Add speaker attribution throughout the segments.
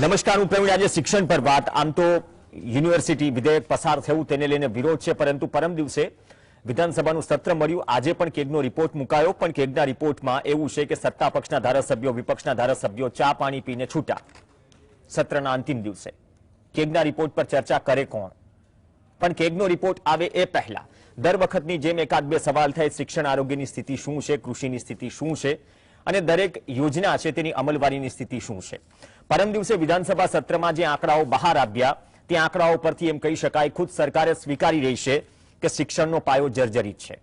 Speaker 1: નમસ્કાર, હું પ્રવીણ આજે શિક્ષણ પર વાત. આમ તો યુનિવર્સિટી વિધેયક પસાર થયું, તેને લઈને વિરોધ છે, પરંતુ પરમ દિવસે વિધાનસભાનું સત્ર મળ્યું. આજે પણ કેગનો રિપોર્ટ મુકાયો, પણ કેગના રિપોર્ટમાં એવું છે કે સત્તા પક્ષના ધારાસભ્યો, વિપક્ષના ધારાસભ્યો ચા પાણી પીને છૂટા. સત્રના અંતિમ દિવસે. કેગના રિપોર્ટ પર ચર્ચા કરે કોણ? પણ કેગનો રિપોર્ટ આવે એ પહેલા. દર વખતની જેમ એકાદ બે સવાલ થાય, શિક્ષણ આરોગ્યની સ્થિતિ શું છે, કૃષિની સ્થિતિ શું છે, અને દરેક યોજના છે, તેની અમલવારીની સ્થિતિ શું છે. પરમ દિવસે વિધાનસભા સત્રમાં જે આંકડાઓ બહાર આવ્યા, તે આંકડાઓ પરથી એમ કહી શકાય, ખુદ સરકારે સ્વીકારી રહી છે કે શિક્ષણનો પાયો જર્જરિત છે.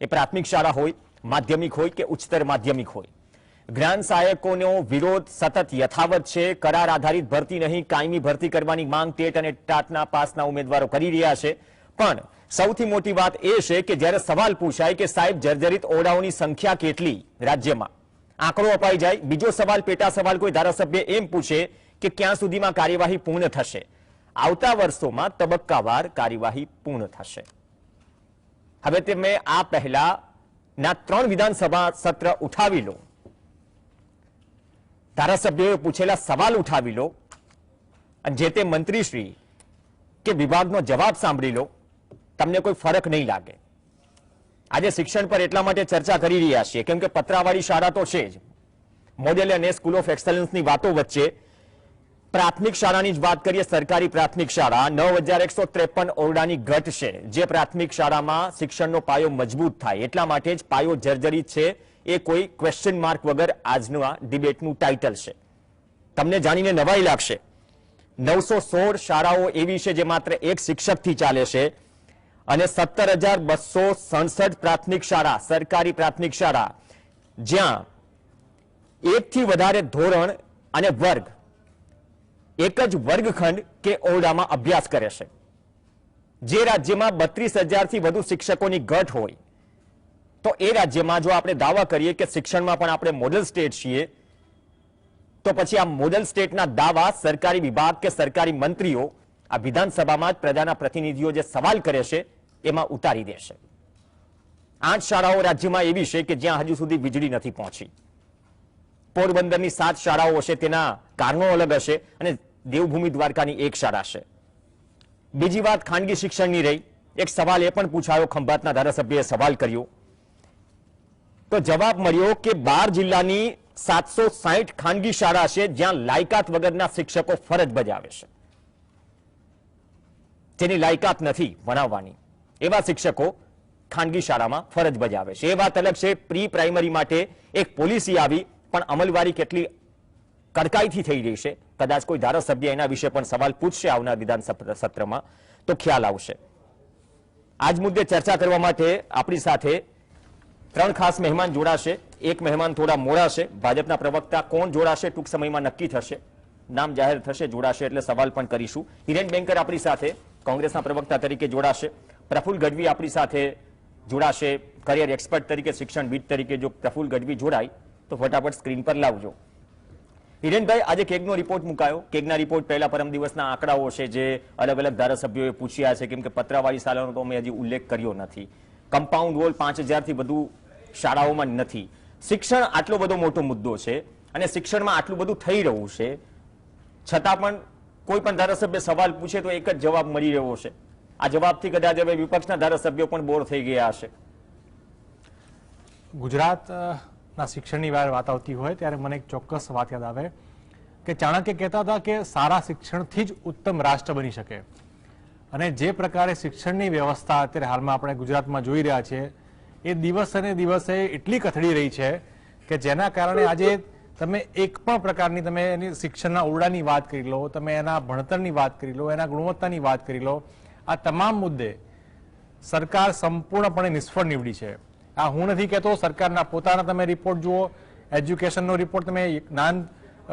Speaker 1: એ પ્રાથમિક શાળા હોય, માધ્યમિક હોય કે ઉચ્ચતર માધ્યમિક હોય. જ્ઞાન સહાયકોનો વિરોધ સતત યથાવત છે, કરાર આધારિત ભરતી નહીં, કાયમી ભરતી કરવાની માંગ ટેટ અને ટાટના પાસના ઉમેદવારો કરી રહ્યા છે. પણ સૌથી મોટી વાત એ છે કે જ્યારે સવાલ પૂછાય કે સાહેબ જર્જરિત ઓરડાઓની સંખ્યા કેટલી રાજ્યમાં? આંકડો અપાઈ જાય. બીજો સવાલ, પેટા સવાલ કોઈ ધારાસભ્ય એમ પૂછે કે ક્યાં સુધીમાં કાર્યવાહી પૂર્ણ થશે? આવતા વર્ષોમાં તબક્કાવાર કાર્યવાહી પૂર્ણ થશે. હવે તમે આ પહેલા ના ત્રણ વિધાનસભા સત્ર ઉઠાવી લો. ધારાસભ્યોએ પૂછેલા સવાલ ઉઠાવી લો અને જે તે મંત્રીશ્રી કે વિભાગનો જવાબ સાંભળી લો. તમને કોઈ ફરક નહીં લાગે. આજે શિક્ષણ પર એટલા માટે ચર્ચા કરી રહ્યા છીએ. કેમ કે પતરાવાળી શાળા તો છે જ. મોડેલ અને સ્કૂલ ઓફ એક્સલન્સની વાતો વચ્ચે પ્રાથમિક શાળાની જ વાત કરીએ, સરકારી પ્રાથમિક શાળા. નવ હજાર એકસો ત્રેપન ઓરડાની ઘટ છે, જે પ્રાથમિક શાળામાં શિક્ષણનો પાયો મજબૂત થાય. એટલા માટે જ પાયો જર્જરિત છે એ કોઈ ક્વેશ્ચન માર્ક વગર આજનું આ ડિબેટનું ટાઇટલ છે. તમને જાણીને નવાઈ લાગશે. નવસો સોળ શાળાઓ એવી છે જે માત્ર એક શિક્ષકથી ચાલે છે. અને સત્તર હજાર બસો સડસઠ પ્રાથમિક શાળા, સરકારી પ્રાથમિક શાળા, જ્યાં એકથી વધારે ધોરણ અને વર્ગ, એક જ વર્ગખંડ કે ઓરડામાં અભ્યાસ કરે છે. જે રાજ્યમાં બત્રીસ હજારથી વધુ શિક્ષકોની ઘટ હોય, તો એ રાજ્યમાં જો આપણે દાવા કરીએ કે શિક્ષણમાં પણ આપણે મોડલ સ્ટેટ છીએ, તો પછી આ મોડલ સ્ટેટના દાવા સરકારી વિભાગ કે સરકારી મંત્રીઓ આ વિધાનસભામાં જ પ્રજાના પ્રતિનિધિઓ જે સવાલ કરે છે એમાં ઉતારી દેશે. આઠ શાળાઓ રાજ્યમાં એવી છે કે જ્યાં હજુ સુધી વીજળી નથી પહોંચી. પોરબંદરની સાત શાળાઓ હશે, તેના કારણો અલગ હશે અને દેવભૂમિ દ્વારકાની એક શાળા છે બીજી વાત, ખાનગી શિક્ષણની રહી. એક સવાલ એ પણ પૂછાયો, ખંભાતના ધારાસભ્યએ સવાલ કર્યો. તો જવાબ મળ્યો કે બાર જિલ્લાની સાતસો સાહીઠ ખાનગી શાળા છે, જ્યાં લાયકાત વગરના શિક્ષકો ફરજ બજાવે છે. જેની લાયકાત નથી ભણાવવાની એવા શિક્ષકો ખાનગી શાળામાં ફરજ બજાવે છે. એ વાત અલગ છે. પ્રી પ્રાઇમરી માટે એક પોલિસી આવી, પણ અમલવારી કેટલી કડકાઈથી થઈ રહી છે. કદાચ કોઈ ધારાસભ્ય એના વિશે પણ સવાલ પૂછશે આવનાર વિધાનસભા સત્રમાં, તો ખ્યાલ આવશે. આજ મુદ્દે ચર્ચા કરવા માટે આપણી સાથે ત્રણ ખાસ મહેમાન જોડાશે. એક મહેમાન થોડા મોડા છે. ભાજપના પ્રવક્તા કોણ જોડાશે ટૂંક સમયમાં નક્કી થશે. નામ જાહેર થશે, જોડાશે એટલે સવાલ પણ કરીશું. હિરેન બેંકર આપણી સાથે, કોંગ્રેસના પ્રવક્તા તરીકે જોડાશે. પ્રફુલ ગઢવી આપણી સાથે જોડાશે. કરિયર એક્સપર્ટ તરીકે, શિક્ષણ બીટ તરીકે જો પ્રફુલ ગઢવી જોડાય, તો ફટાફટ સ્ક્રીન પર લાવજો. હિરેનભાઈ, આજે કેગનો રિપોર્ટ મુકાયો. કેગના રિપોર્ટ પહેલા પરમ દિવસના આંકડાઓ છે જે અલગ અલગ ધારાસભ્યોએ પૂછ્યા છે, કેમ કે પત્રાવાળી શાળાનો તો મેં હજી ઉલ્લેખ કર્યો નથી. કમ્પાઉન્ડ વોલ પાંચ હજારથી વધુ શાળાઓમાં નથી. શિક્ષણ આટલો બધો મોટો મુદ્દો છે અને શિક્ષણમાં આટલું બધું થઈ રહ્યું છે. છતાં પણ કોઈ પણ ધારાસભ્ય સવાલ પૂછે તો એક જ જવાબ મળી રહ્યો છે. આ જવાબથી કદાચ હવે વિપક્ષના ધારાસભ્યો પણ બોર થઈ ગયા હશે.
Speaker 2: ગુજરાતના શિક્ષણની વાર વાત આવતી હોય ત્યારે મને એક ચોક્કસ વાત યાદ આવે કે ચાણક્ય કહેતા હતા કે સારા શિક્ષણથી જ ઉત્તમ રાષ્ટ્ર બની શકે. અને જે પ્રકારે શિક્ષણની વ્યવસ્થા અત્યારે હાલમાં આપણે ગુજરાતમાં જોઈ રહ્યા છીએ, એ દિવસે ને દિવસે એટલી કથળી રહી છે કે જેના કારણે આજે તમે એક પણ પ્રકારની તમે એની શિક્ષણના ઓરડાની વાત કરી લો, તમે એના ભણતરની વાત કરી લો, એના ગુણવત્તાની વાત કરી લો આ તમામ મુદ્દે સરકાર સંપૂર્ણપણે નિષ્ફળ નીવડી છે. આ હું નથી કહેતો, સરકારના પોતાના તમે રિપોર્ટ જુઓ એજ્યુકેશનનો રિપોર્ટ તમે જ્ઞાન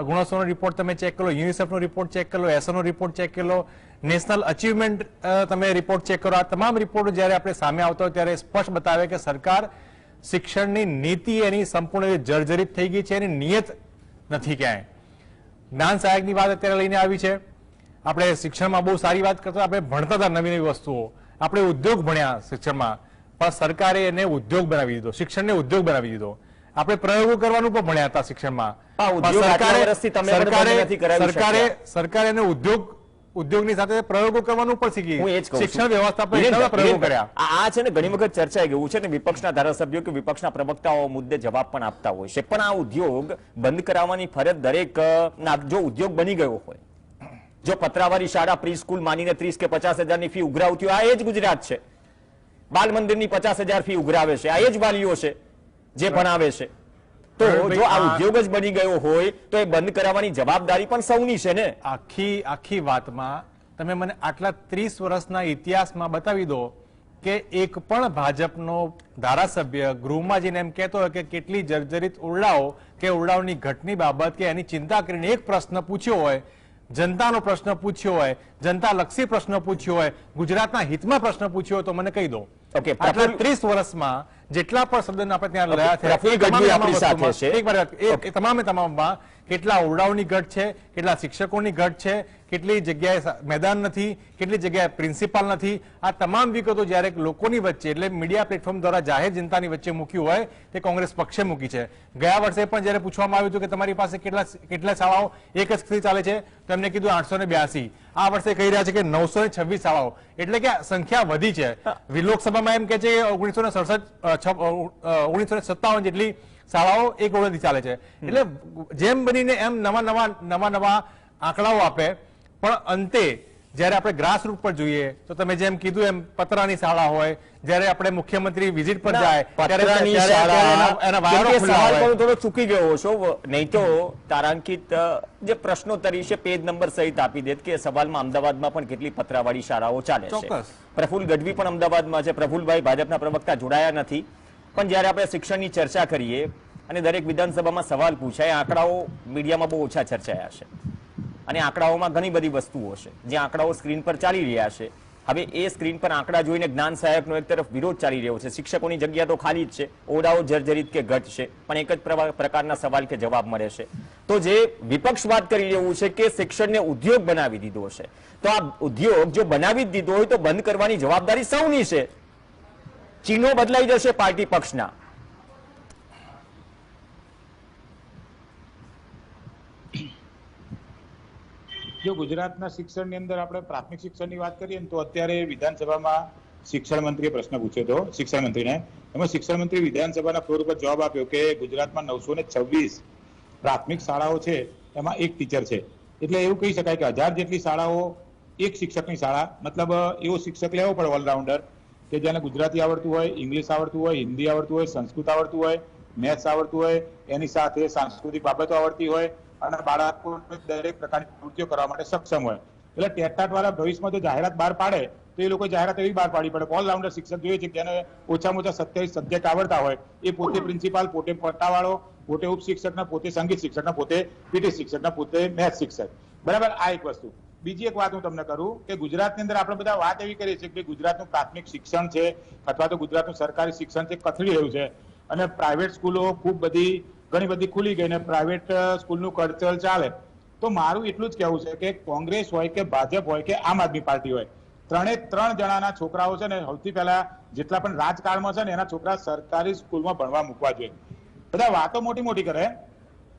Speaker 2: ગુણોત્સવનો રિપોર્ટ તમે ચેક કરો યુનિસેફનો રિપોર્ટ ચેક કરો એસઓનો રિપોર્ટ ચેક કરો નેશનલ અચીવમેન્ટ તમે રિપોર્ટ ચેક કરો. આ તમામ રિપોર્ટ જ્યારે આપણે સામે આવતો હોય ત્યારે સ્પષ્ટ બતાવે કે સરકાર શિક્ષણની નીતિ એની સંપૂર્ણ રીતે જર્જરિત થઈ ગઈ છે એની નિયત નથી ક્યાંય. જ્ઞાન સહાયકની વાત અત્યારે લઈને આવી છે. આપણે શિક્ષણમાં બહુ સારી વાત કરતા આપણે ભણતા હતા નવી નવી વસ્તુઓ. આપણે ઉદ્યોગ ભણ્યા શિક્ષણમાં. પણ સરકારે એને ઉદ્યોગ બનાવી દીધો શિક્ષણને ઉદ્યોગ બનાવી દીધો. આપણે પ્રયોગો કરવાનું પણ ભણ્યા હતા શિક્ષણમાં. સરકારે સરકારે એને ઉદ્યોગ ઉદ્યોગની સાથે પ્રયોગો કરવાનું પણ શીખી. શિક્ષણ વ્યવસ્થા પ્રયોગો કર્યા.
Speaker 1: આ આ છે ને ઘણી વખત ચર્ચાઈ ગયું છે ને વિપક્ષના ધારાસભ્યો કે વિપક્ષના પ્રવક્તાઓ મુદ્દે જવાબ પણ આપતા હોય છે. પણ આ ઉદ્યોગ બંધ કરાવવાની ફરજ દરેક જો ઉદ્યોગ બની ગયો હોય જો પતરાવાળી શાળા પ્રી સ્કૂલ માનીને ત્રીસ કે પચાસ હજારની ફી ઉઘરાવતી આ એ જ ગુજરાત છે. બાલ મંદિરની પચાસ હજાર ફી ઉઘરાવે છે. આ એ જ વાલીઓ છે જે ભણાવે છે. તો જો આ ઉદ્યોગ જ બની ગયો હોય તો એ બંધ કરાવવાની જવાબદારી પણ સૌની છે ને?
Speaker 2: આખી આખી વાતમાં તમે મને આટલા ત્રીસ વર્ષના ઇતિહાસમાં બતાવી દો કે એક પણ ભાજપનો ધારાસભ્ય ગૃહમાં જઈને એમ કહેતો હોય કે કેટલી જર્જરિત ઓરડાઓ કે ઓરડાઓની ઘટની બાબત કે એની ચિંતા કરીને એક પ્રશ્ન પૂછ્યો હોય જનતાનો પ્રશ્ન પૂછ્યો હોય જનતા લક્ષી પ્રશ્ન પૂછ્યો હોય ગુજરાતના હિતમાં પ્રશ્ન પૂછ્યો હોય તો મને કહી દો.
Speaker 1: ઓકે,
Speaker 2: આટલા ત્રીસ વર્ષમાં જેટલા પણ સદન આપણે ત્યાં રહ્યા છે. તમામે તમામમાં કેટલા ઓરડાઓની ઘટ છે કેટલા શિક્ષકોની ઘટ છે કેટલી જગ્યાએ મેદાન નથી કેટલી જગ્યાએ પ્રિન્સિપાલ નથી. આ તમામ વિગતો જ્યારે લોકોની વચ્ચે એટલે મીડિયા પ્લેટફોર્મ દ્વારા જાહેર જનતાની વચ્ચે મૂક્યું હોય તે કોંગ્રેસ પક્ષે મૂકી છે. ગયા વર્ષે પણ જ્યારે પૂછવામાં આવ્યું હતું કે તમારી પાસે કેટલા કેટલા શાળાઓ એક જ થી ચાલે છે તો એમને કીધું આઠસો આ વર્ષે કહી રહ્યા છે કે નવસો ને છવ્વીસ શાળાઓ. એટલે કે સંખ્યા વધી છે. લોકસભામાં એમ કે છે ઓગણીસો ને સડસઠ ઓગણીસો સત્તાવન જેટલી શાળાઓ એક ઓરડથી ચાલે છે. એટલે જેમ બનીને એમ નવા નવા નવા નવા આંકડાઓ આપે પણ અંતે જ્યારે આપણે ગ્રાસ રૂટ પર જોઈએ તો તમે જેમ કીધું એમ પતરાની શાળા હોય જ્યારે આપણે મુખ્યમંત્રી વિઝિટ પર જાય
Speaker 1: થોડો ચૂકી ગયો છો નહીં તો તારાંકિત જે પ્રશ્નોત્તરી છે પેજ નંબર સહિત આપી દેત કે સવાલમાં અમદાવાદમાં પણ કેટલી પતરાવાળી શાળાઓ ચાલે છે. પ્રફુલ ગઢવી પણ અમદાવાદમાં છે. પ્રફુલભાઈ ભાજપના પ્રવક્તા જોડાયા નથી. પણ જ્યારે આપણે શિક્ષણની ચર્ચા કરીએ અને દરેક વિધાનસભામાં સવાલ પૂછાય, આંકડાઓ મીડિયામાં બહુ ઓછા ચર્ચાયા છે. અને આંકડાઓમાં ઘણી બધી વસ્તુઓ છે, જે આંકડાઓ સ્ક્રીન પર ચાલી રહ્યા છે. હવે એ સ્ક્રીન પર આંકડા જોઈને જ્ઞાન સહાયકનો એક તરફ વિરોધ ચાલી રહ્યો છે. શિક્ષકોની જગ્યા તો ખાલી જ છે, ઓરડાઓ જર્જરિત કે ઘટ છે, પણ એક જ પ્રકારના સવાલ કે જવાબ મળે છે. તો જે વિપક્ષ વાત કરી રહ્યું છે કે શિક્ષણને ઉદ્યોગ બનાવી દીધો છે. તો આ ઉદ્યોગ જો બનાવી જ દીધો હોય તો બંધ કરવાની જવાબદારી સૌની છે. ચિહ્નો બદલાઈ જશે પાર્ટી પક્ષના.
Speaker 3: જો ગુજરાતના શિક્ષણની અંદર આપણે પ્રાથમિક શિક્ષણની વાત કરીએ તો અત્યારે વિધાનસભામાં શિક્ષણ મંત્રીએ પ્રશ્ન પૂછ્યો હતો, શિક્ષણ મંત્રીને. એમાં શિક્ષણ મંત્રી વિધાનસભાના ફ્લોર ઉપર જવાબ આપ્યો કે ગુજરાતમાં નવસો ને છવ્વીસ પ્રાથમિક શાળાઓ છે, એમાં એક ટીચર છે. એટલે એવું કહી શકાય કે હજાર જેટલી શાળાઓ એક શિક્ષકની શાળા, મતલબ એવો શિક્ષક લેવો પડે ઓલરાઉન્ડર કે જેને ગુજરાતી આવડતું હોય, ઇંગ્લિશ આવડતું હોય, હિન્દી આવડતું હોય, સંસ્કૃત આવડતું હોય, મેથ્સ આવડતું હોય, એની સાથે સાંસ્કૃતિક બાબતો આવડતી હોય અને બાળકોને દરેક પ્રકારની પ્રવૃત્તિઓ કરવા માટે સક્ષમ હોય. એટલે ટેટાટ વાળા ભવિષ્યમાં જો જાહેરાત બહાર પાડે, તો એ લોકો જાહેરાત એવી બહાર પાડી પડે ઓલરાઉન્ડર શિક્ષક જોઈએ છે જેને ઓછામાં ઓછા સત્યાવીસ સબ્જેક્ટ આવડતા હોય, એ પોતે પ્રિન્સિપાલ પોતે પટ્ટાવાળો, પોતે ઉપશિક્ષકના, પોતે સંગીત શિક્ષકના, પોતે પીટી શિક્ષકના, પોતે મેથ શિક્ષક. બરાબર? આ એક વસ્તુ. બીજી એક વાત હું તમને કરું કે ગુજરાતની અંદર આપણે બધા વાત એવી કરીએ છીએ કે ગુજરાતનું પ્રાથમિક શિક્ષણ છે અથવા તો ગુજરાતનું સરકારી શિક્ષણ છે કથળી રહ્યું છે. અને પ્રાઇવેટ સ્કૂલો ખૂબ બધી, ઘણી બધી ખુલી ગઈ ને પ્રાઇવેટ સ્કૂલનું કલ્ચર ચાલે. તો મારું એટલું જ કહેવું છે કે કોંગ્રેસ હોય કે ભાજપ હોય કે આમ આદમી પાર્ટી હોય, ત્રણે ત્રણ જણાના છોકરાઓ છે ને સૌથી પહેલા જેટલા પણ રાજકારણમાં છે ને એના છોકરા સરકારી સ્કૂલમાં ભણવા મૂકવા જોઈએ. બધા વાતો મોટી મોટી કરે,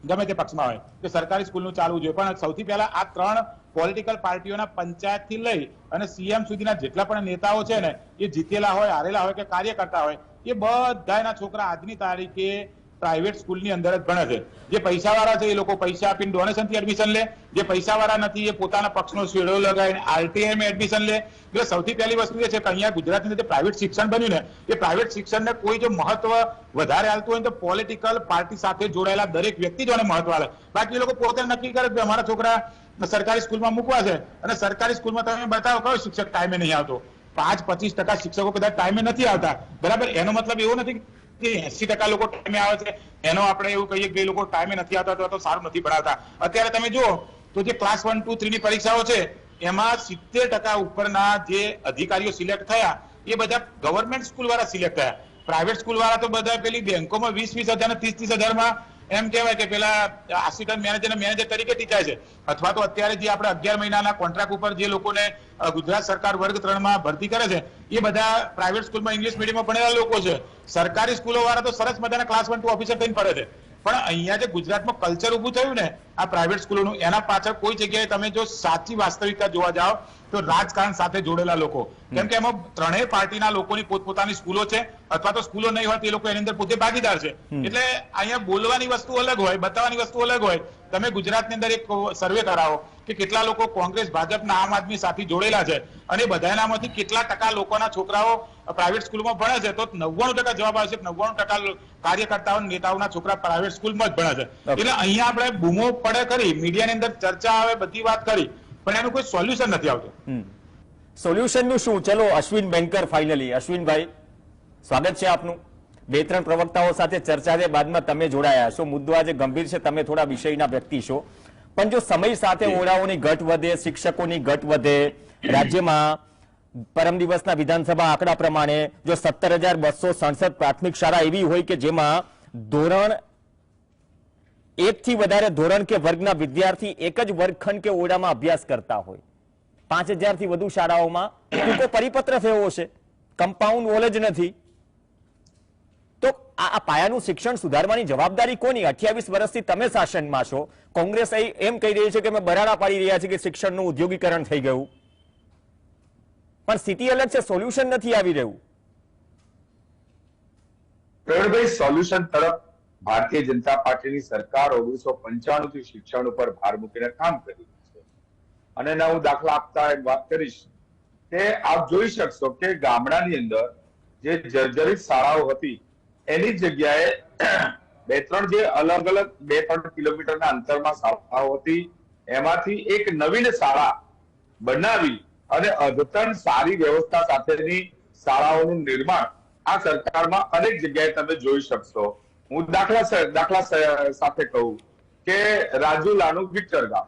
Speaker 3: ગમે તે પક્ષમાં હોય, કે સરકારી સ્કૂલનું ચાલવું જોઈએ. પણ સૌથી પહેલા આ ત્રણ પોલિટિકલ પાર્ટીઓના પંચાયતથી લઈ અને સીએમ સુધીના જેટલા પણ નેતાઓ છે ને, એ જીતેલા હોય, હારેલા હોય કે કાર્યકર્તા હોય, એ બધાના છોકરા આજની તારીખે પ્રાઇવેટ સ્કૂલની અંદર જ ભણે છે. જે પૈસાવાળા છે એ લોકો પૈસા આપીને ડોનેશનથી એડમિશન લે. જે પૈસાવાળા નથી એ પોતાના પક્ષનો શેડો લગાવીને આરટીઆઈમાં એડમિશન લે. એટલે સૌથી પહેલી વસ્તુ એ છે કે અહીંયા ગુજરાતની જે પ્રાઇવેટ શિક્ષણ બન્યું ને, એ પ્રાઇવેટ શિક્ષણને કોઈ જો મહત્વ વધારે હાલતું હોય તો પોલિટિકલ પાર્ટી સાથે જોડાયેલા દરેક વ્યક્તિ જોને મહત્વ હાલે બાકી એ લોકો પોતે નક્કી કરે કે અમારા છોકરા સરકારી સ્કૂલમાં મૂકવા છે. અને સરકારી સ્કૂલમાં તમે બતાવો કયો શિક્ષક ટાઈમે નહીં આવતો? પાંચ પચીસ ટકા શિક્ષકો કદાચ ટાઈમે નથી આવતા. બરાબર? એનો મતલબ એવો નથી એસી ટકા લોકો ટાઈમે આવે છે. એનો આપણે એવું કહીએ કે લોકો ટાઈમે નથી આવતા તો- તો સારું નથી ભણાવતા અત્યારે તમે જુઓ તો જે ક્લાસ વન ટુ થ્રી ની પરીક્ષાઓ છે, એમાં સિત્તેર ટકા ઉપરના જે અધિકારીઓ સિલેક્ટ થયા, એ બધા ગવર્મેન્ટ સ્કૂલ વાળા સિલેક્ટ થયા. પ્રાઇવેટ સ્કૂલ વાળા તો બધા પેલી બેંકોમાં વીસ વીસ હજાર ત્રીસ ત્રીસ હજારમાં એમ કહેવાય કે પેલા આસિસ્ટન્ટ મેનેજર મેનેજર તરીકે ટીચાય છે. અથવા તો અત્યારે જે આપણે અગિયાર મહિનાના કોન્ટ્રાક્ટ ઉપર જે લોકોને ગુજરાત સરકાર વર્ગ ત્રણમાં ભરતી કરે છે, એ બધા પ્રાઇવેટ સ્કૂલમાં ઇંગ્લિશ મીડિયમમાં ભણેલા લોકો છે. સરકારી સ્કૂલો વાળા તો સરસ મજાના ક્લાસ વન, ટુ ઓફિસર થઈને ફરે છે. પણ અહીંયા જે ગુજરાતમાં કલ્ચર ઊભું થયું ને આ પ્રાઇવેટ સ્કૂલોનું એના પાછળ કોઈ જગ્યાએ તમે જો સાચી વાસ્તવિકતા જોવા જાઓ તો રાજકારણ સાથે જોડેલા લોકો. કેમ કે એમાં ત્રણેય પાર્ટીના લોકોની પોતપોતાની સ્કૂલો છે અથવા તો સ્કૂલો નહીં હોય તે લોકો એની અંદર પોતે ભાગીદાર છે. એટલે અહીંયા બોલવાની વસ્તુ અલગ હોય બતાવવાની વસ્તુ અલગ હોય. તમે ગુજરાતની અંદર એક સર્વે કરાવો કે કેટલા લોકો કોંગ્રેસ ભાજપના આમ આદમી સાથે જોડેલા છે અને બધાનામાંથી કેટલા ટકા લોકોના છોકરાઓ પ્રાઇવેટ સ્કૂલમાં ભણે છે? તો નવ્વાણું ટકા જવાબ આવશે નવ્વાણું ટકા કાર્યકર્તાઓ નેતાઓના છોકરા પ્રાઇવેટ સ્કૂલમાં જ ભણે છે. એટલે અહીંયા આપણે બૂમો પડે કરી મીડિયાની અંદર ચર્ચા આવે બધી વાત કરી પણ એનું કોઈ સોલ્યુશન નથી આવતું.
Speaker 1: સોલ્યુશનનું શું? ચલો અશ્વિન બેન્કર ફાઇનલી. અશ્વિનભાઈ સ્વાગત છે આપનું. બે ત્રણ પ્રવક્તાઓ સાથે ચર્ચા છે બાદમાં તમે જોડાયા. છો મુદ્દો આજે ગંભીર છે? તમે થોડા વિષયના વ્યક્તિ છો. પણ જો સમય સાથે ઓળાઓની ઘટ વધે શિક્ષકોની ઘટ વધે રાજ્યમાં પરમ દિવસના વિધાનસભા આંકડા પ્રમાણે જો સત્તર હજાર બસો સડસઠ પ્રાથમિક શાળા એવી હોય કે જેમાં ધોરણ એક થી વધારે ધોરણ કે વર્ગના વિદ્યાર્થી એક જ વર્ગખંડ કે ઓરડામાં અભ્યાસ કરતા હોય. પાંચ હજારથી વધુ શાળાઓમાં ટૂંકો પરિપત્ર થયો છે કમ્પાઉન્ડ વોલ જ નથી આ પાયાનું શિક્ષણ સુધારવાની જવાબદારી કોની? અઠ્યાવીસ વર્ષથી તમે શાસનમાં છો. કોંગ્રેસ એમ કહી રહી છે કે અમે બરાડા પાડી રહ્યા છે કે શિક્ષણનું ઉદ્યોગીકરણ થઈ ગયું. પણ સ્થિતિ અલગ છે સોલ્યુશન નથી આવી રહ્યું.
Speaker 4: પ્રવીણભાઈ સોલ્યુશન તરફ ભારતીય જનતા પાર્ટીની સરકાર ઓગણીસો પંચાણું થી શિક્ષણ ઉપર ભાર મૂકીને કામ કરી રહી છે. અને એના હું દાખલા આપતા એક વાત કરીશ. કે આપ જોઈ શકશો કે ગામડાની અંદર જે જર્જરિત શાળાઓ હતી, એની જગ્યાએ બે ત્રણ જે અલગ અલગ બે ત્રણ કિલોમીટરના અંતરમાં શાળાઓ હતી, એમાંથી એક નવીન શાળા બનાવી અને અદ્યતન સારી વ્યવસ્થા સાથેની શાળાઓનું નિર્માણ આ સરકારમાં અનેક જગ્યાએ તમે જોઈ શકશો. હું દાખલા દાખલા સાથે કહું કે રાજુલાનું વિક્ટર ગામ.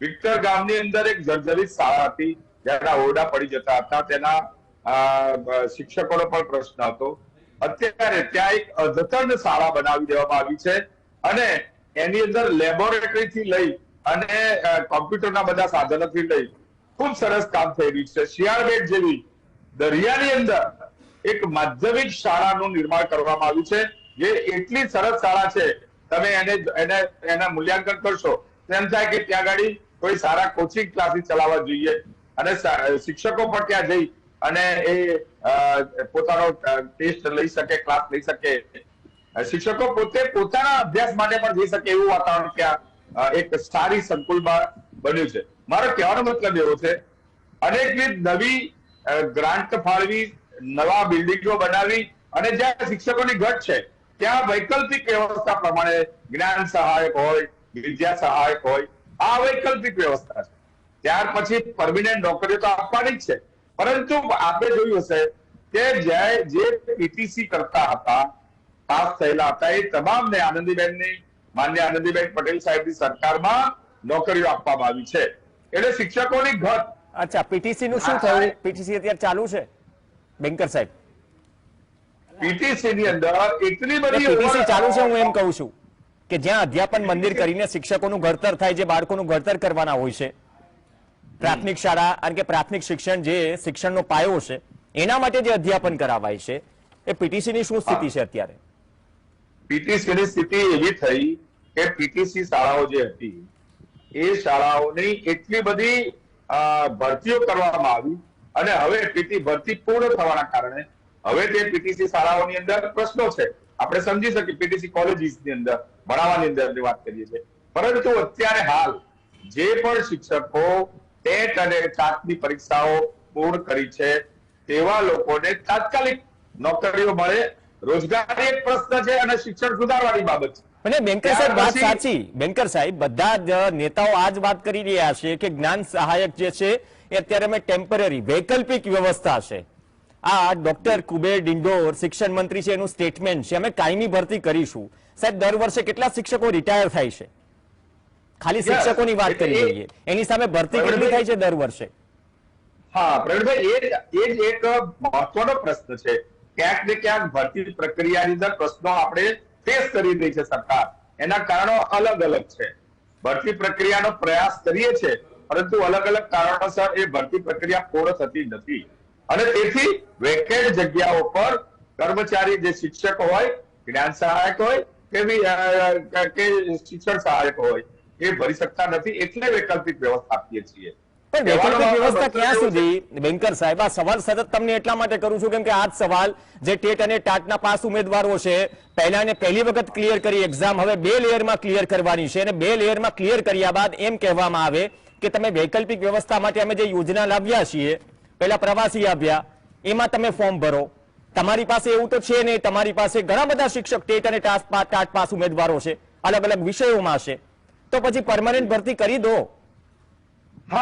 Speaker 4: વિક્ટર ગામની અંદર એક જર્જરિત શાળા હતી. જેના ઓરડા પડી જતા હતા. તેના શિક્ષકોનો પણ પ્રશ્ન હતો. અત્યારે ત્યાં એક અધતન શાળા બનાવી દેવામાં આવી છે અને એની અંદર લેબોરેટરી થી લઈ અને કોમ્પ્યુટરના બધા સાધનોથી લઈ ખૂબ સરસ કામ થઈ રહ્યું છે. શિયાળબેટ જેવી દરિયાની અંદર એક માધ્યમિક શાળાનું નિર્માણ કરવામાં આવ્યું છે. જે એટલી સરસ શાળા છે, તમે એને એને એના મૂલ્યાંકન કરશો તેમ થાય કે ત્યાં આગળ કોઈ સારા કોચિંગ ક્લાસીસ ચલાવવા જોઈએ. અને શિક્ષકો પણ ત્યાં જઈ અને એ પોતાનો ટેસ્ટ લઈ શકે ક્લાસ લઈ શકે. શિક્ષકો પોતે પોતાના અભ્યાસ માટે પણ જઈ શકે એવું વાતાવરણ ત્યાં એક સારી સંકુલમાં બન્યું છે. મારો કહેવાનો મતલબ એવો છે અનેકવિધ નવી ગ્રાન્ટ ફાળવી, નવા બિલ્ડિંગો બનાવી અને જ્યાં શિક્ષકોની ઘટ છે ત્યાં વૈકલ્પિક વ્યવસ્થા પ્રમાણે જ્ઞાન સહાયક હોય વિદ્યા સહાયક હોય આ વૈકલ્પિક વ્યવસ્થા છે. ત્યાર પછી પરમિનન્ટ નોકરીઓ તો આપવાની જ છે. પરંતુ આપણે જોયું હશે કે જે જે પીટીસી કરતા હતા પાસ થયેલા હતા એ તમામને આનંદીબેનની માન્ય આનંદીબેન પટેલ સાહેબની સરકારમાં નોકરીઓ આપવામાં આવી છે. એટલે શિક્ષકોની ઘટ.
Speaker 1: અચ્છા પીટીસી નું શું થયું? પીટીસી અત્યારે ચાલુ છે? બેન્કર સાહેબ.
Speaker 4: પીટીસી ની અંદર એટલી બધી
Speaker 1: પીટીસી ચાલુ છે હું એમ કહું છું કે જ્યાં અધ્યાપન મંદિર કરીને શિક્ષકોનું ઘડતર થાય જે બાળકોનું ઘડતર કરવાના હોય છે પ્રાથમિક શાળા અને કે પ્રાથમિક શિક્ષણ જે શિક્ષણનો પાયો છે એના માટે જે અધ્યાપન કરાવાય છે એ પીટીસી ની શું સ્થિતિ છે અત્યારે?
Speaker 4: પીટીસી ની સ્થિતિ એવી થઈ કે પીટીસી શાળાઓ જે હતી એ શાળાઓની એટલી બધી ભરતીઓ કરવામાં આવી અને હવે પીટી ભરતી પૂર્ણ થવાના કારણે હવે તે પીટીસી શાળાઓની અંદર પ્રશ્નો છે. આપણે સમજી શકીએ પીટીસી કોલેજીસની અંદર ભણાવવાની અંદર વાત કરીએ છીએ. પરંતુ અત્યારે હાલ જે પણ શિક્ષકો ટેટ અને ટાટની પરીક્ષાઓ પૂર્ણ કરી છે તેવા લોકોને તાત્કાલિક નોકરીઓ મળે. રોજગારી એક પ્રશ્ન છે અને શિક્ષણ સુધારવાની બાબત છે.
Speaker 1: અને બેન્કર સાહેબ વાત સાચી. બેન્કર સાહેબ બધા જ નેતાઓ આ જ વાત કરી રહ્યા છે કે જ્ઞાન સહાયક જે છે એ અત્યારે અમે ટેમ્પરરી વૈકલ્પિક વ્યવસ્થા છે. આ ડોક્ટર કુબેર ડિંડોર શિક્ષણ મંત્રી છે એનું સ્ટેટમેન્ટ છે. અમે કાયમી ભરતી કરીશું. સાહેબ દર વર્ષે કેટલા શિક્ષકો રિટાયર થાય છે? ખાલી શિક્ષકોની વાત કરી લઈએ. એની સામે ભરતી કેટલી થાય છે દર વર્ષે?
Speaker 4: હા પ્રવીણભાઈ એ જ એક મહત્વનો પ્રશ્ન છે. ક્યાંક ને ક્યાંક ભરતી પ્રક્રિયાની અંદર પ્રશ્નો આપણે ફેસ કરી રહી છે સરકાર. એના કારણો અલગ અલગ છે. ભરતી પ્રક્રિયાનો પ્રયાસ કરીએ છે પરંતુ અલગ અલગ કારણોસર એ ભરતી પ્રક્રિયા પૂર્ણ થતી નથી. અને તેથી વેકેટ જગ્યાઓ પર કર્મચારી જે શિક્ષક હોય જ્ઞાન સહાયક હોય કે શિક્ષણ સહાયક હોય એ ભરી શકતા નથી એટલે વૈકલ્પિક વ્યવસ્થા આપીએ છીએ.
Speaker 1: પણ વૈકલ્પિક વ્યવસ્થા ક્યાં સુધી? બેંકર સાહેબ આ સવાલ સતત તમને એટલા માટે કરું છું કેમ કે આ જ સવાલ જે ટેટ અને ટાટના પાસ ઉમેદવારો છે પહેલા ને પહેલી વખત ક્લિયર કરી એક્ઝામ હવે બે લેયરમાં ક્લિયર કરવાની છે અને બે લેયરમાં ક્લિયર કર્યા બાદ એમ કહેવામાં આવે કે તમે વૈકલ્પિક વ્યવસ્થા માટે અમે જે યોજના લાવ્યા છીએ પહેલા પ્રવાસી આવ્યા એમાં તમે ફોર્મ ભરો. તમારી પાસે એવું તો છે નહીં તમારી પાસે ઘણા બધા શિક્ષક ટેટ અને ટાટ પાસ ઉમેદવારો છે. અલગ અલગ વિષયોમાં હશે તો પછી પરમાનન્ટ ભરતી કરી દો.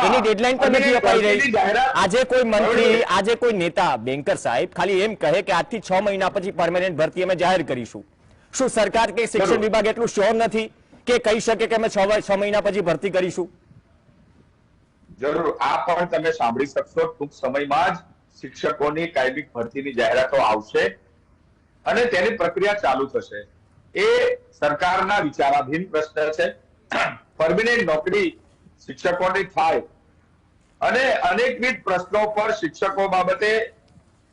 Speaker 1: એની ડેડલાઈન પણ નથી અપાઈ રહી. આજે કોઈ મંત્રી આજે કોઈ નેતા બેંકર સાહેબ ખાલી એમ કહે કે આજથી છ મહિના પછી પરમાનન્ટ ભરતી અમે જાહેર કરીશું. શું સરકાર કે શિક્ષણ વિભાગ એટલું શ્યોર નથી કે કહી શકે કે અમે છ મહિના પછી ભરતી કરીશું?
Speaker 4: જરૂર. આ પણ તમે સાંભળી શકશો. ટૂંક સમયમાં જ શિક્ષકોની કાયમી ભરતીની જાહેરાતો આવશે અને તેની પ્રક્રિયા ચાલુ થશે. એ સરકારના વિચારાધીન પ્રશ્ન છે. પરમિનેન્ટ નોકરી શિક્ષકોની થાય અને અનેકવિધ પ્રશ્નો પર શિક્ષકો બાબતે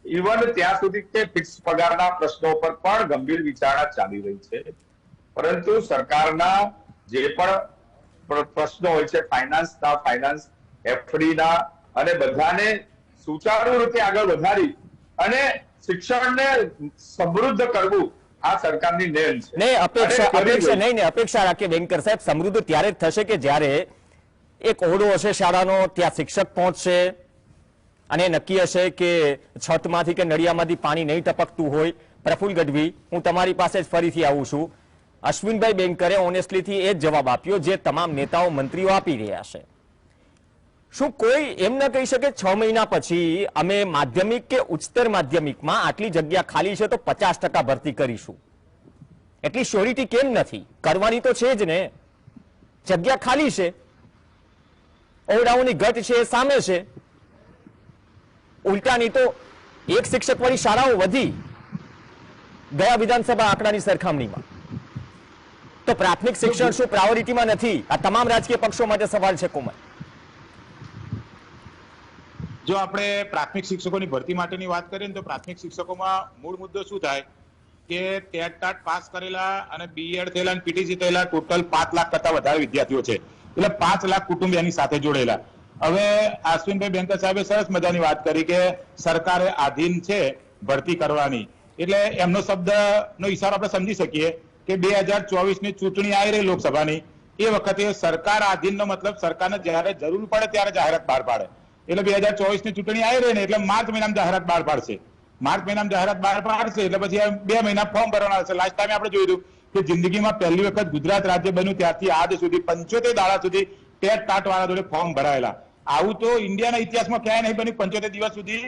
Speaker 4: ઇવન ત્યાં સુધી કે ફિક્સ પગારના પ્રશ્નો પર પણ ગંભીર વિચારણા ચાલી રહી છે. પરંતુ સરકારના જે પણ પ્રશ્નો હોય છે ફાઇનાન્સના ફાઇનાન્સ એફડીના અને બધાને સુચારુ રીતે આગળ વધારી અને શિક્ષણને સમૃદ્ધ કરવું આ સરકારની નેમ છે.
Speaker 1: ને અપેક્ષા અપેક્ષા નહીં ને અપેક્ષા રાખીએ બેંકર સાહેબ સમૃદ્ધ ત્યારે જ થશે કે જ્યારે એક ઓરડો હશે શાળાનો ત્યાં શિક્ષક પહોંચશે અને નક્કી હશે કે છતમાંથી કે નળિયામાંથી પાણી નહીં ટપકતું હોય પ્રફુલ ગઢવી હું તમારી પાસે જ ફરીથી આવું છું. અશ્વિનભાઈ બેંકરે ઓનેસ્ટલીથી એ જ જવાબ આપ્યો જે તમામ નેતાઓ મંત્રીઓ આપી રહ્યા છે. શું કોઈ એમ ન કહી શકે છ મહિના પછી અમે માધ્યમિક કે ઉચ્ચતર માધ્યમિકમાં આટલી જગ્યા ખાલી છે તો પચાસ ટકા ભરતી કરીશું? એટલી શ્યોરિટી કેમ નથી? કરવાની તો છે જ ને. જગ્યા ખાલી છે. ઓરડાઓની ઘટ છે, સામે છે. ઉલટાની તો એક શિક્ષક વાળી શાળાઓ વધી ગયા વિધાનસભા આંકડાની સરખામણીમાં. તો પ્રાથમિક શિક્ષણ શું પ્રાયોરિટીમાં નથી? આ તમામ રાજકીય પક્ષો માટે સવાલ છે કોમલ.
Speaker 3: જો આપણે પ્રાથમિક શિક્ષકોની ભરતી માટેની વાત કરીએ ને તો પ્રાથમિક શિક્ષકોમાં મૂળ મુદ્દો શું થાય? કે ટેટ ટાટ પાસ કરેલા અને બીએડ થયેલા અને પીટીસી થયેલા ટોટલ પાંચ લાખ કરતા વધારે વિદ્યાર્થીઓ છે. એટલે પાંચ લાખ કુટુંબ એની સાથે જોડેલા હવે આશ્વિનભાઈ બેંકર સાહેબે સરસ મજાની વાત કરી કે સરકારે આધીન છે ભરતી કરવાની. એટલે એમનો શબ્દ નો ઈશારો આપણે સમજી શકીએ કે બે હજાર ચોવીસની ચૂંટણી આવી રહી લોકસભાની. એ વખતે સરકાર આધીન નો મતલબ સરકારને જ્યારે જરૂર પડે ત્યારે જાહેરાત બહાર પાડે. એટલે બે હજાર ચોવીસની ચૂંટણી આવી રહી ને એટલે માર્ચ મહિનામાં જાહેરાત બહાર પાડશે. માર્ચ મહિનામાં જાહેરાત બહાર પાડશે એટલે પછી બે મહિના ફોર્મ ભરવાના હશે. લાસ્ટ ટાઈમે આપણે જોયું કે જિંદગીમાં પહેલી વખત ગુજરાત રાજ્ય બન્યું ત્યારથી આજ સુધી પંચોતેર દાડા સુધી ટેટ ટાટ વાળા જોડે ફોર્મ ભરાયેલા. આવું તો ઇન્ડિયાના ઇતિહાસમાં ક્યાંય નહીં બન્યું. પંચોતેર દિવસ સુધી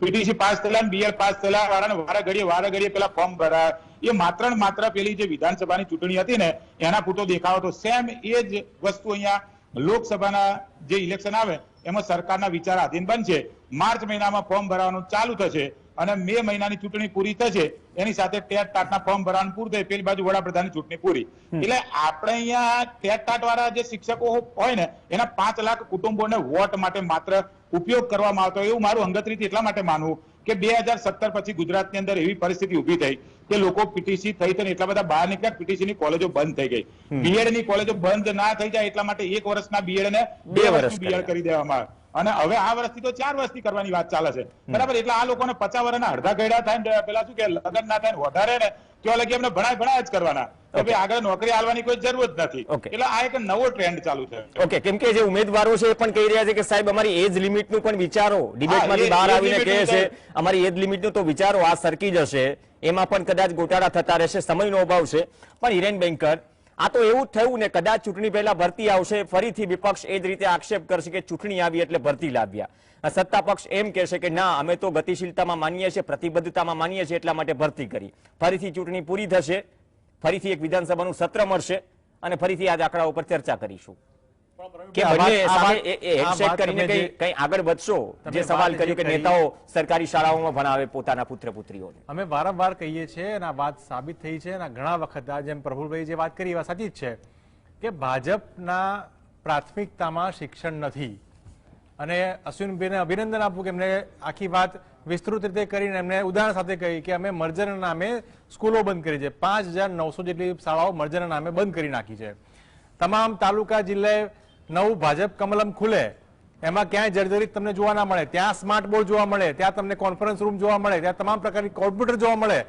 Speaker 3: પીટીસી પાસ થયેલા બીએડ પાસ થયેલા વાળાને વારા ઘડીએ વારા ઘડીએ પેલા ફોર્મ ભરાયા. એ માત્ર ને માત્ર પેલી જે વિધાનસભાની ચૂંટણી હતી ને, એના પૂરતો દેખાવ તો સેમ એ જ વસ્તુ અહીંયા લોકસભાના જે ઇલેક્શન આવે એમાં સરકારના વિચાર આધીન બનશે. માર્ચ મહિનામાં ફોર્મ ભરવાનું ચાલુ થશે અને મે મહિનાની ચૂંટણી પૂરી થશે. એની સાથે ટેટ ટાટના ફોર્મ ભરવાનું પૂરું થાય પેલી બાજુ વડાપ્રધાનની ચૂંટણી પૂરી. એટલે આપણે અહીંયા ટેટ ટાટ વાળા જે શિક્ષકો હોય ને એના પાંચ લાખ કુટુંબોને વોટ માટે માત્ર ઉપયોગ કરવામાં આવતો એવું મારું અંગત રીતે એટલા માટે માનવું કે બે હજાર સત્તર પછી ગુજરાતની અંદર એવી પરિસ્થિતિ ઊભી થઈ કે લોકો પીટીસી થઈ થઈને એટલા બધા બહાર નીકળ્યા પીટીસી ની કોલેજો બંધ થઈ ગઈ. બીએડની કોલેજો બંધ ના થઈ જાય એટલા માટે એક વર્ષના બીએડ ને
Speaker 1: બે વર્ષ
Speaker 3: બીએડ કરી દેવામાં આવે. અને હવે આ વર્ષથી તો ચાર વર્ષથી કરવાની વાત ચાલે છે. બરાબર? એટલે આ લોકોને પચાસ વર્ષના અડધા ગયડા થાય ને પેલા શું કે લગ્ન ના થાય વધારે ને ત્યાં લગી એમને ભણાય ભણાય જ કરવાના. ભાઈ આગળ નોકરી આલવાની કોઈ જરૂર જ નથી. એટલે આ એક નવો ટ્રેન્ડ ચાલુ છે.
Speaker 1: ઓકે કેમ કે જે ઉમેદવારો છે એ પણ કહી રહ્યા છે કે સાહેબ અમારી એજ લિમિટનું પણ વિચારો. ડિબેટમાંથી બહાર આવીને કહે છે અમારી એજ લિમિટનું તો વિચારો આ સરકી જશે. એમાં પણ કદાચ ગોટાળા થતા રહેશે સમયનો અભાવ છે. પણ હિરેન બેંકર આ તો એવું જ થયું ને કદાચ ચૂંટણી પહેલા ભરતી આવશે, ફરીથી વિપક્ષ એ જ રીતે આક્ષેપ કરશે કે ચૂંટણી આવી એટલે ભરતી લાવ્યા. સત્તા પક્ષ એમ કહેશે કે ના, અમે તો ગતિશીલતામાં માનીએ છીએ, પ્રતિબદ્ધતામાં માનીએ છીએ એટલા માટે ભરતી કરી. ફરીથી ચૂંટણી પૂરી થશે, ફરીથી એક વિધાનસભાનું સત્ર મળશે અને ફરીથી આ આંકડા ઉપર ચર્ચા કરીશું. કે બંને સામે હેન્ડશેક કરીને કઈ કઈ આગળ વધશો જે સવાલ કર્યો કે નેતાઓ સરકારી શાળાઓમાં ભણાવે પોતાના પુત્ર પુત્રીઓને
Speaker 2: અમે વારંવાર કહીએ છીએ અને આ વાત સાબિત થઈ છે અને ઘણા વખત આ જેમ પ્રભુભાઈ જે વાત કરી એ વાત સાચી જ છે કે ભાજપના પ્રાથમિકતામાં શિક્ષણ નથી. અને અશ્વિનભાઈને અભિનંદન આપું કે એમને આખી વાત વિસ્તૃત રીતે કરીને એમને ઉદાહરણ સાથે કહી કે અમે મર્જરના નામે સ્કૂલો બંધ કરી છે. પાંચ હજાર નવસો જેટલી શાળાઓ મર્જરના નામે બંધ કરી નાખી છે. તમામ તાલુકા જિલ્લાએ નવું ભાજપ કમલમ ખુલે એમાં ક્યાંય જર્જરિત તમને જોવા ના મળે. ત્યાં સ્માર્ટ બોર્ડ જોવા મળે ત્યાં તમને કોન્ફરન્સ રૂમ જોવા મળે ત્યાં તમામ પ્રકારની કોમ્પ્યુટર જોવા મળે.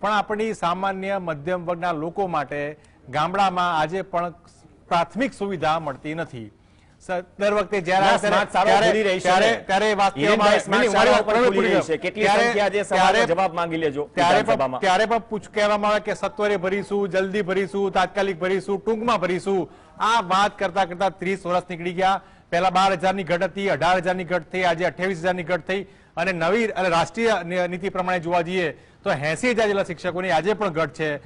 Speaker 2: પણ આપણી સામાન્ય મધ્યમ વર્ગના લોકો માટે ગામડામાં આજે પણ પ્રાથમિક સુવિધા મળતી નથી. દર વખતે ત્યારે-
Speaker 1: પણ
Speaker 2: કહેવામાં આવે કે સત્વરે ભરીશું જલ્દી ભરીશું તાત્કાલિક ભરીશું ટૂંકમાં ભરીશું. આ વાત કરતા કરતા ત્રીસ વર્ષ નીકળી ગયા. પહેલા બાર હજારની ઘટ હતી, અઢાર હજારની ઘટ થઈ, આજે અઠ્યાવીસ હજારની ઘટ થઈ અને નવી રાષ્ટ્રીય નીતિ પ્રમાણે જોવા જઈએ તો એસી હજાર જેટલા શિક્ષકોની આજે પણ ઘટ છે.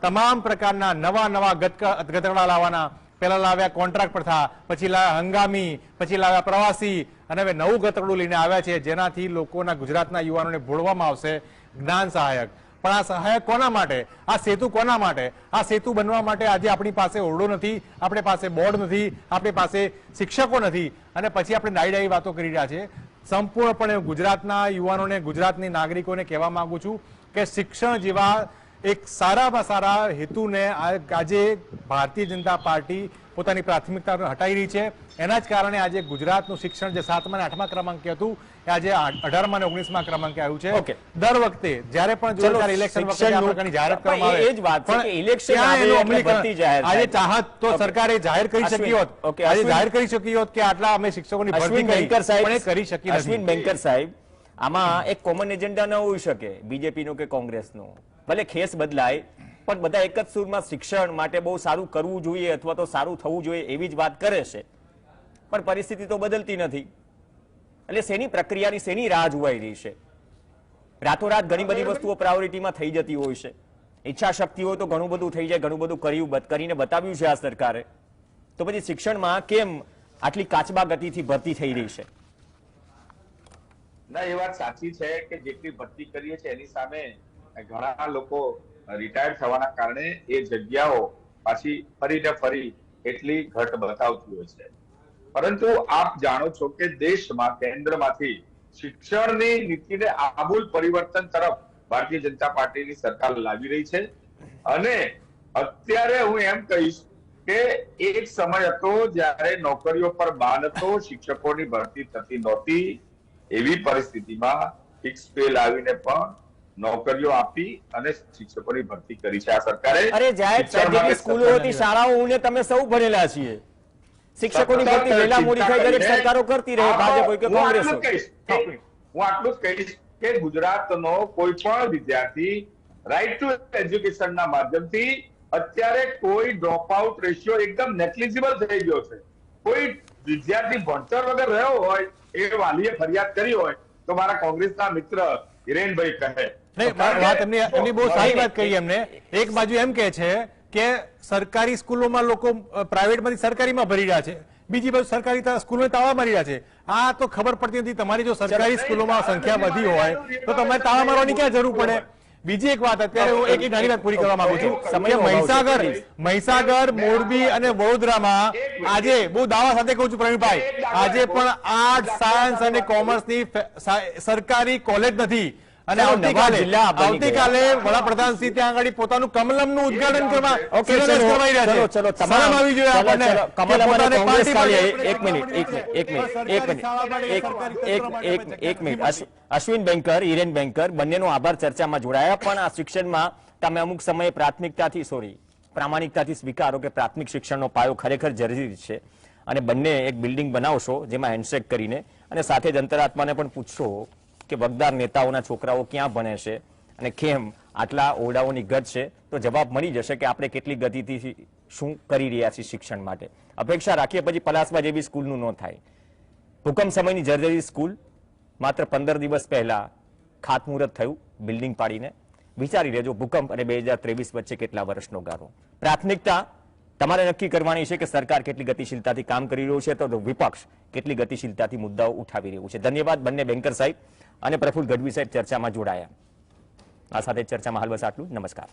Speaker 2: તમામ પ્રકારના નવા નવા ગતક- ગતકડા લાવવાના. પહેલા લાવ્યા કોન્ટ્રાક્ટ પ્રથા, પછી લાવ્યા હંગામી, પછી લાવ્યા પ્રવાસી અને હવે નવું ગતકડું લઈને આવ્યા છે. જેનાથી લોકોના ગુજરાતના યુવાનોને ભોળવામાં આવશે જ્ઞાન સહાયક. પણ આ સહાયક કોના માટે? આ સેતુ કોના માટે? આ સેતુ બનવા માટે આજે આપણી પાસે ઓરડો નથી, આપણી પાસે બોર્ડ નથી, આપણી પાસે શિક્ષકો નથી. અને પછી આપણે ડાઈ ડાઈ વાતો કરી રહ્યા છે સંપૂર્ણપણે ગુજરાતના યુવાનોને, ગુજરાતની નાગરિકોને કહેવા માંગુ છું કે શિક્ષણ જેવા એક સારામાં સારા હેતુને આજે ભારતીય જનતા પાર્ટી પોતાની પ્રાથમિકતા હટાઈ રહી છે. એના જ કારણે આજે ગુજરાતનું શિક્ષણ જે સાતમા અને આઠમા ક્રમાંકે હતું એ આજે અઢારમા અને ઓગણીસમા ક્રમાંકે આવ્યું છે. દર વખતે જ્યારે પણ ઇલેક્શન વખતે જાહેરાત કરવામાં આવે એ
Speaker 1: જ વાત છે કે ઇલેક્શન.
Speaker 2: આજે ચાહત તો સરકારે જાહેર કરી શકી હોત. આજે જાહેર કરી શકી હોત કે આટલા અમે શિક્ષકોની ભરતી
Speaker 1: સાહેબ
Speaker 2: કરી શકી
Speaker 1: અશ્વિન બેંકર સાહેબ આમાં એક કોમન એજન્ડા ન હોઈ શકે બીજેપીનો કે કોંગ્રેસનો. ભલે ખેસ બદલાય પણ બધા એક જ સૂરમાં શિક્ષણ માટે બહુ સારું કરવું જોઈએ અથવા તો સારું થવું જોઈએ એવી જ વાત કરે છે. પણ પરિસ્થિતિ તો બદલતી નથી. એટલે શેની પ્રક્રિયાની શેની રાહ જોવાઈ રહી છે? રાતોરાત ઘણી બધી વસ્તુઓ પ્રાયોરિટીમાં થઈ જતી હોય છે. ઈચ્છા શક્તિ હોય તો ઘણું બધું થઈ જાય, ઘણું બધું કર્યું કરીને બતાવ્યું છે આ સરકારે. તો પછી શિક્ષણમાં કેમ આટલી કાચબા ગતિથી ભરતી થઈ રહી છે?
Speaker 4: ના, એ વાત સાચી છે કે જેટલી ભરતી કરીએ છીએ એની સામે ઘણા લોકો રિટાયર થવાના કારણે એ જગ્યાઓ પાછી ફરીને ફરી એટલી ઘટ બતાવતી હોય છે. પરંતુ આપ જાણો છો કે દેશમાં, કેન્દ્રમાંથી શિક્ષણની નીતિને આમૂલ પરિવર્તન તરફ ભારતીય જનતા પાર્ટીની સરકાર લાવી રહી છે. અને અત્યારે હું એમ કહીશ કે એક સમય હતો જ્યારે નોકરીઓ પર બાન હતો, શિક્ષકોની ભરતી થતી નહોતી. એવી પરિસ્થિતિમાં ફિક્સ પે લાવીને પણ નોકરીઓ આપી અને શિક્ષકોની ભરતી કરી છે આ સરકારે.
Speaker 1: અરે જાહેર સ્કૂલો હતી શાળાઓ ને તમે સૌ ભણેલા છીએ. શિક્ષકોની ભરતી વહેલા મોડી થઈ દરેક સરકારો કરતી રહે ભાજપ હોય કે કોંગ્રેસ હોય.
Speaker 4: હું. આટલું જ કહીશ કે ગુજરાતનો કોઈ પણ વિદ્યાર્થી રાઈટ ટુ એજ્યુકેશનના માધ્યમથી અત્યારે કોઈ ડ્રોપ આઉટ રેશિયો એકદમ નેગ્લિજિબલ થઈ ગયો છે. કોઈ વિદ્યાર્થી ભણતર વગર રહ્યો હોય એ વાલીએ ફરિયાદ કરી હોય તો મારા કોંગ્રેસના મિત્ર હિરેનભાઈ કહે
Speaker 2: વાત વાત એમની એમની બહુ સારી વાત કરી એમને. એક બાજુ એમ કે છે કે સરકારી સ્કૂલોમાં લોકો પ્રાઇવેટમાંથી સરકારીમાં ભરી રહ્યા છે. બીજી બાજુ સરકારી સ્કૂલો સ્કૂલોને તાળા મારી રહ્યા છે. આ તો ખબર પડતી નથી. તમારી જો સરકારી સ્કૂલોમાં સંખ્યા વધી હોય તો તમારે તાળા મારવાની ક્યાં જરૂર પડે? બીજી એક વાત અત્યારે હું એક નાની વાત પૂરી કરવા માંગુ છું. કે મહીસાગર મહીસાગર મોરબી અને વડોદરામાં આજે બહુ દાવા સાથે કહું છું પ્રવીણભાઈ આજે પણ આર્ટ સાયન્સ અને કોમર્સની સરકારી કોલેજ નથી. અને આવતીકાલે આવતીકાલે વડાપ્રધાન શ્રી ત્યાં આગળ પોતાનું કમલમનું ઉદઘાટન કરવા કરવાઈ રહ્યા છે.
Speaker 1: ચલો
Speaker 2: આવી જોઈએ આપણને
Speaker 1: કમલ અમારે કોંગ્રેસ ખાલી એક મિનિટ એક મિનિટ એક મિનિટ એક મિનિટ. એક મિનિટ. અશ્વિન બેંકર હિરેન બેંકર બંનેનો આભાર ચર્ચામાં જોડાયા પણ આ શિક્ષણમાં તમે અમુક સમયે પ્રાથમિકતાથી સોરી પ્રામાણિકતાથી સ્વીકારો કે પ્રાથમિક શિક્ષણનો પાયો ખરેખર જરૂરી છે. અને બંને એક બિલ્ડિંગ બનાવશો જેમાં હેન્ડશેક કરીને અને સાથે જ અંતરાત્માને પણ પૂછશો કે વગદાર નેતાઓના છોકરાઓ ક્યાં ભણે છે અને કેમ આટલા ઓરડાઓની ગત છે? તો જવાબ મળી જશે કે આપણે કેટલી ગતિથી શું કરી રહ્યા છીએ શિક્ષણ માટે. અપેક્ષા રાખીએ પછી પલાસમાં જેવી સ્કૂલનું ન થાય. ભૂકંપ સમયની જર્જરી સ્કૂલ માત્ર પંદર દિવસ પહેલા ખાતમુહૂર્ત થયું બિલ્ડિંગ પાડીને. વિચારી લેજો ભૂકંપ અને બે હજાર ત્રેવીસ વચ્ચે કેટલા વર્ષનો ગાળો પ્રાથમિકતા તમારે નક્કી કરવાની છે કે સરકાર કેટલી ગતિશીલતાથી કામ કરી રહ્યું છે તો વિપક્ષ કેટલી ગતિશીલતાથી મુદ્દાઓ ઉઠાવી રહ્યું છે. ધન્યવાદ બંને બેન્કર સાહેબ. અને પ્રફુલ ગઢવી સાહેબ ચર્ચામાં જોડાયા. આ સાથે ચર્ચામાં હાલ બસ આટલું નમસ્કાર.